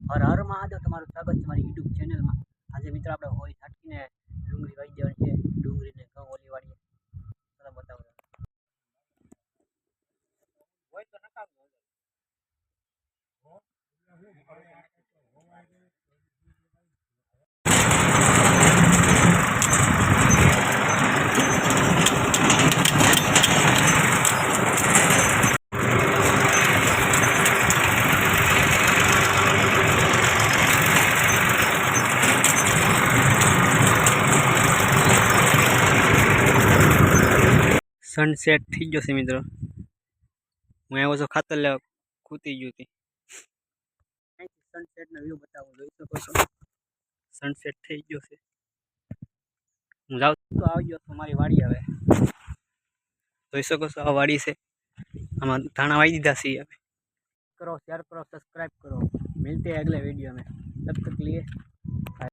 હર હર મહાદેવ તમારું સ્વાગત છે મારી યુટ્યુબ ચેનલમાં આજે મિત્રો આપણે હોળી છાટકીને ડુંગળી વાઈ દેવાની છે. ડુંગળીને ઘઉં ઓલી વાળીએ. બધા બતાવો. હોય તો નકામું. સનસેટ થઈ ગયો છે મિત્રો. હું આવ્યો છું ખાતર લેવા ખૂતી ગયું હતી સનસેટનો વ્યૂ બતાવો જોઈ શકો છો. સનસેટ થઈ ગયો છે. હું જાઉં તો આવી ગયો તો મારી વાડી આવે જોઈ શકો છો આ વાડી છે. આમાં ધાણા વાવી દીધા છીએ અમે. કરો શેર કરો સબસ્ક્રાઈબ કરો. મિલતે અગલે વીડિયો મેં. તબ તક લીએ